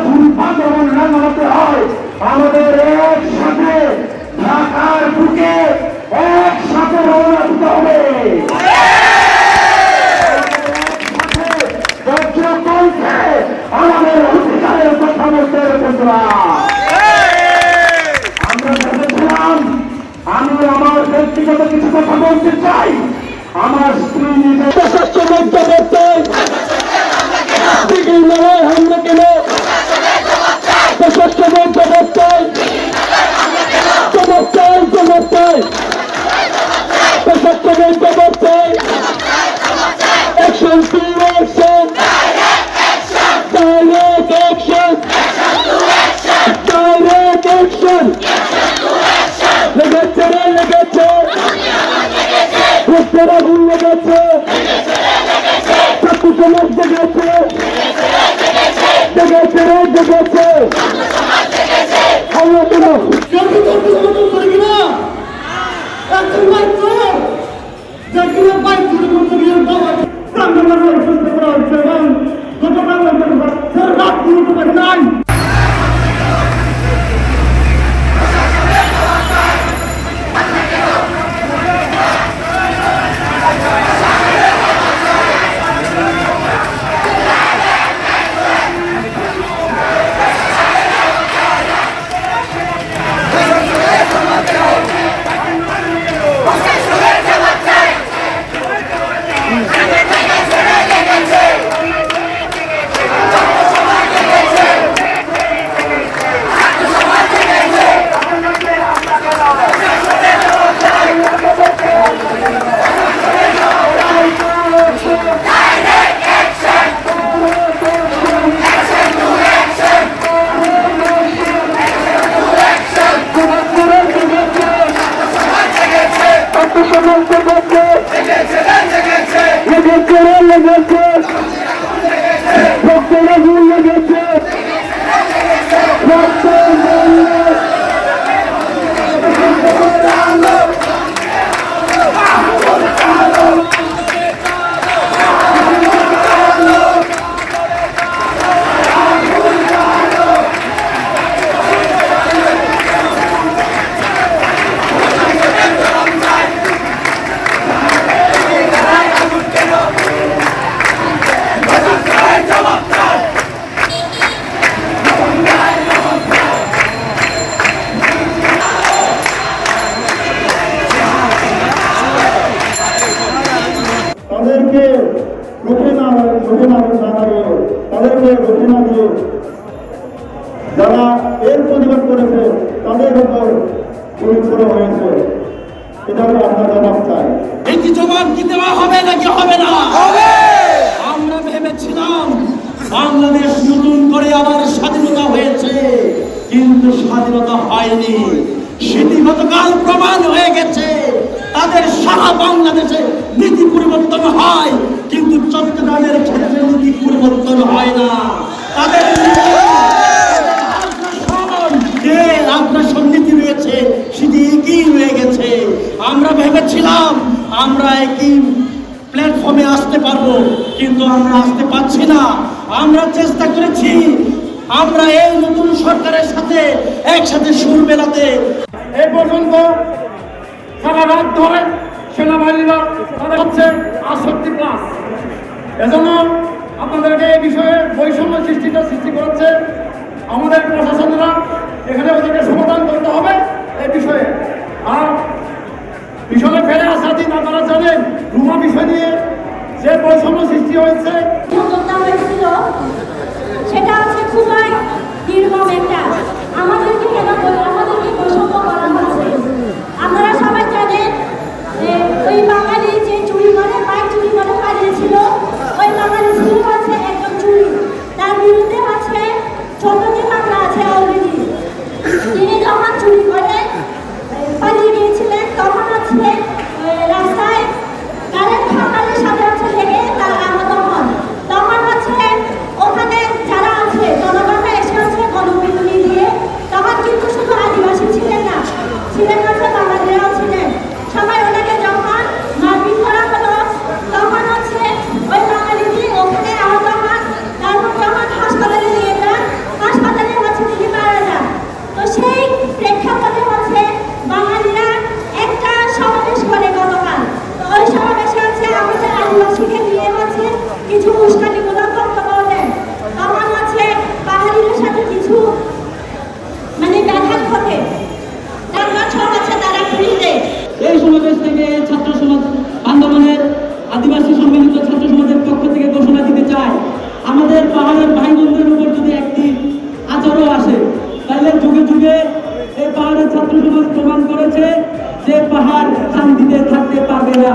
দুর্ভাগ্য এবং রান্নাতে হয়। আমাদের একসাথে ঢাকার বুকে একসাথে রওনা দিতে হবে। কথা বলতে বন্ধুরা। আমরা আমি আমার ব্যক্তিগত কিছু কথা বলতে চাই। আমার স্ত্রী নিজে করতে। দিঘির কেন রক্তের আগুন লেগেছে চাকু সমাজ জেগেছে। জেগেছে রে জেগেছে। হাওয়া কেন জলদি জলদি লেগেছে তাদেরকে রুখে না রুখে না তাদেরকে রুখে না দিয়ে যারা এর প্রতিবাদ করেছে তাদের উপর ছোড়া হয়েছে। এটাকে আমরা জবাব চাই। এই কি জবাব কি দেওয়া হবে নাকি হবে না? হবে! আমরা ভেবেছিলাম বাংলাদেশ নতুন করে আবার স্বাধীনতা হয়েছে কিন্তু স্বাধীনতা হয়নি। সেটি গতকাল প্রমাণ হয়ে গেছে। তাদের সারা বাংলাদেশে পরিবর্তন হয় কিন্তু চট্টগ্রামের ক্ষেত্রে নীতি পরিবর্তন হয় না। তাদের আগ্রাসন, নীতি রয়েছে সেটি একই রয়ে গেছে। আমরা ভেবেছিলাম আমরা একই প্ল্যাটফর্মে আসতে পারব কিন্তু আমরা আসতে পারছি না। আমরা চেষ্টা করেছি আমরা এই নতুন সরকারের সাথে একসাথে সুর মেলাতে। এই পর্যন্ত সারা রাত ধরে সেনাবাহিনীরা তাদের হচ্ছে আটষট্টি প্লাস এজন্য আপনাদেরকে এই বিষয়ে বৈষম্য সৃষ্টিটা সৃষ্টি করেছে আমাদের প্রশাসনরা। এখানে ওদেরকে সমাধান করতে হবে এই বিষয়ে। আর বিষয়ে ফেলে আসা দিন আপনারা জানেন, রুমা বিষয় নিয়ে যে বৈষম্য সৃষ্টি হয়েছে। সেটা হচ্ছে খুবই নির্মম একটা total আদিবাসী সম্মিলিত ছাত্র সমাজের পক্ষ থেকে ঘোষণা দিতে চাই। আমাদের পাহাড়ের ভাই বোনদের উপর যদি একটি আচরণ আসে, তাহলে যুগে যুগে এই পাহাড়ের ছাত্র সমাজ প্রমাণ করেছে যে পাহাড় শান্তিতে থাকতে পারবে না।